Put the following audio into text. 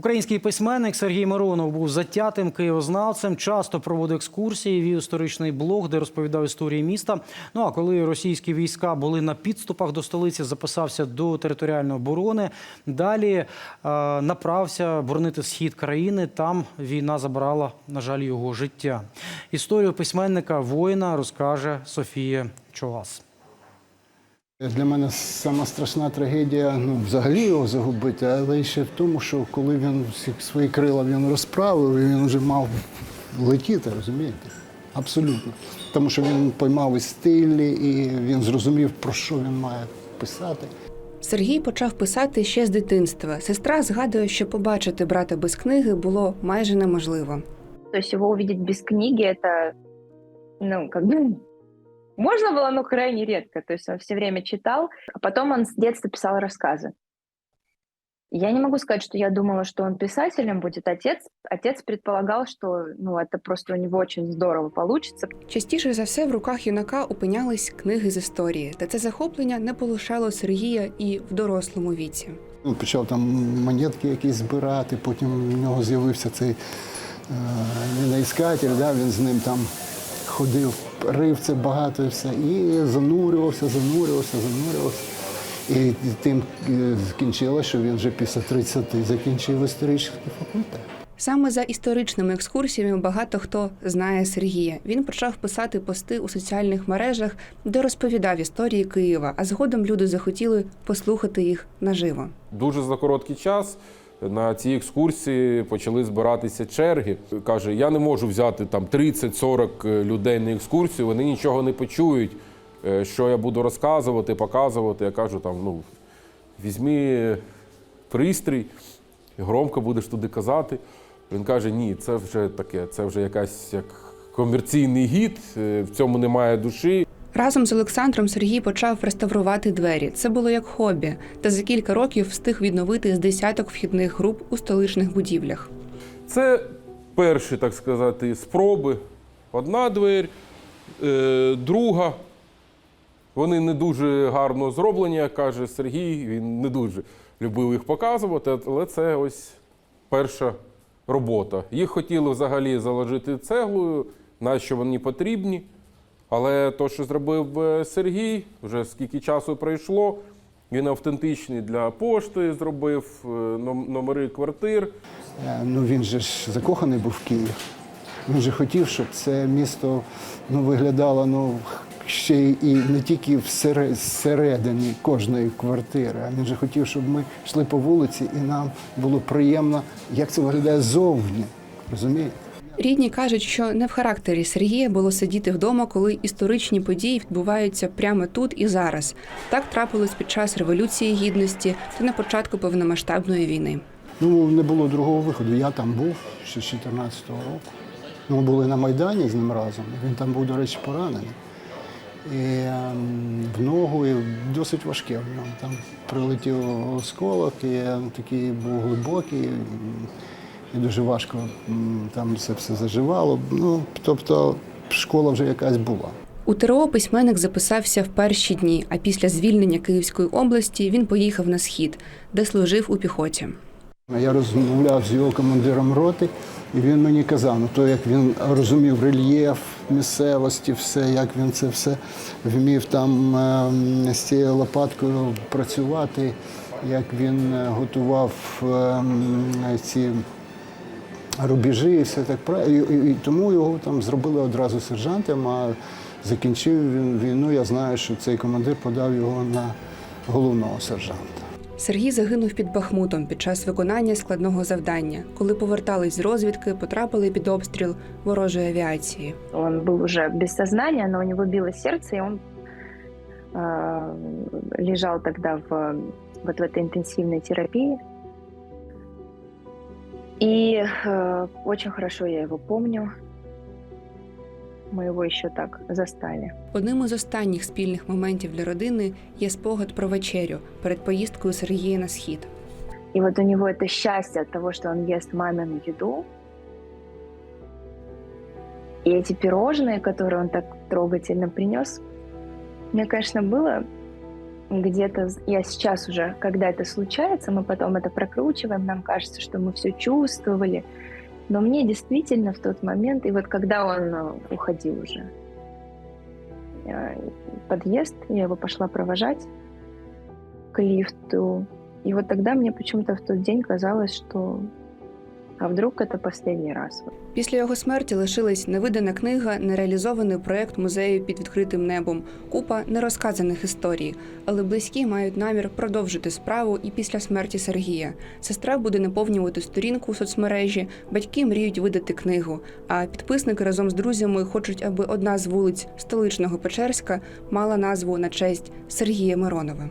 Український письменник Сергій Миронов був затятим києвознавцем, часто проводив екскурсії, вів історичний блог, де розповідав історії міста. Ну а коли російські війська були на підступах до столиці, записався до територіальної оборони. Далі е, направився боронити схід країни. Там війна забрала, на жаль, його життя. Історію письменника воїна розкаже Софія Чогас. Для мене сама страшна трагедія ну, взагалі його загубити, але ще в тому, що коли він всі свої крила він розправив, він вже мав летіти, розумієте? Абсолютно. Тому що він поймав і стилі, і він зрозумів, про що він має писати. Сергій почав писати ще з дитинства. Сестра згадує, що побачити брата без книги було майже неможливо. То есть его увидеть без книги это, ну, как бы можно было, но крайне редко. То есть он все время читал, а потом он с детства писал рассказы. Я не могу сказать, что я думала, что он писателем будет. Отец, отец предполагал, что ну, это просто у него очень здорово получится. Частіше за все в руках юнака опинялись книги з історії, та це захоплення не полишало Сергія і в дорослому віці. Ну, почав там монетки якісь збирати, потім в нього з'явився цей е, міноіскатель, да, він з ним там ходив, рив це багато і все. І занурювався, занурювався, занурювався. І тим е, скінчилося, що він вже після 30 закінчив історичний факультет. Саме за історичними екскурсіями багато хто знає Сергія. Він почав писати пости у соціальних мережах, де розповідав історії Києва, а згодом люди захотіли послухати їх наживо. Дуже за короткий час на цій екскурсії почали збиратися черги. Каже, я не можу взяти там 30-40 людей на екскурсію, вони нічого не почують, е, що я буду розказувати, показувати. Я кажу, там, ну, візьми пристрій, громко будеш туди казати. Він каже, ні, це вже таке, це вже якась як комерційний гід, е, в цьому немає душі. Разом з Олександром Сергій почав реставрувати двері. Це було як хобі, та за кілька років встиг відновити з десяток вхідних груп у столичних будівлях. Це перші, так сказати, спроби. Одна двері, е, друга. Вони не дуже гарно зроблені, як каже Сергій. Він не дуже любив їх показувати, але це ось перша робота. Їх хотіли взагалі заложити цеглою, нащо вони потрібні. Але то, що зробив е, Сергій, вже скільки часу пройшло, він автентичний для пошти зробив, е, номери квартир. Е, Ну він же ж закоханий був в Київ. Він же хотів, щоб це місто ну, виглядало ну, ще і не тільки всередині кожної квартири, а він же хотів, щоб ми йшли по вулиці і нам було приємно, як це виглядає ззовні. Розумієте? Рідні кажуть, що не в характері Сергія було сидіти вдома, коли історичні події відбуваються прямо тут і зараз. Так трапилось під час революції гідності та на початку повномасштабної війни. Ну, не було другого виходу. Я там був ще з 14-го року. Ми були на Майдані з ним разом. Він там був, до речі, поранений. І ем, в ногу і досить важке в нього. Там прилетів осколок, і такий був глибокий, і дуже важко там це все заживало. Ну, тобто школа вже якась була. У ТРО письменник записався в перші дні, а після звільнення Київської області він поїхав на схід, де служив у піхоті. Я розмовляв з його командиром роти, і він мені казав, ну то як він розумів рельєф місцевості, все, як він це все вмів там ем, з цією лопаткою працювати, як він е, готував ем, ці рубежі і все так правильно. І, і, і тому його там зробили одразу сержантом, а закінчив він війну. Я знаю, що цей командир подав його на головного сержанта. Сергій загинув під Бахмутом під час виконання складного завдання. Коли повертались з розвідки, потрапили під обстріл ворожої авіації. Он был уже без сознания, но у него билось сердце, и он э, лежал тогда в, вот в этой интенсивной терапии. И э, очень хорошо я его помню. Мы его еще так застали. Одним із останніх спільних моментів для родини є спогад про вечерю перед поїздкою Сергія на схід. И вот у него это счастье от того, что он ест мамину еду. И эти пирожные, которые он так трогательно принес, мне, конечно, было где-то, я сейчас уже, когда это случается, мы потом это прокручиваем, нам кажется, что мы все чувствовали. Но мне действительно в тот момент, и вот когда он э, уходил уже, э, подъезд, я его пошла провожать к лифту. И вот тогда мне почему-то в тот день казалось, что а вдруг это последний раз. Після його смерті лишилась невидана книга, нереалізований проект музею під відкритим небом, купа нерозказаних історій. Але близькі мають намір продовжити справу і після смерті Сергія. Сестра буде наповнювати сторінку у соцмережі, батьки мріють видати книгу. А підписники разом з друзями хочуть, аби одна з вулиць столичного Печерська мала назву на честь Сергія Миронова.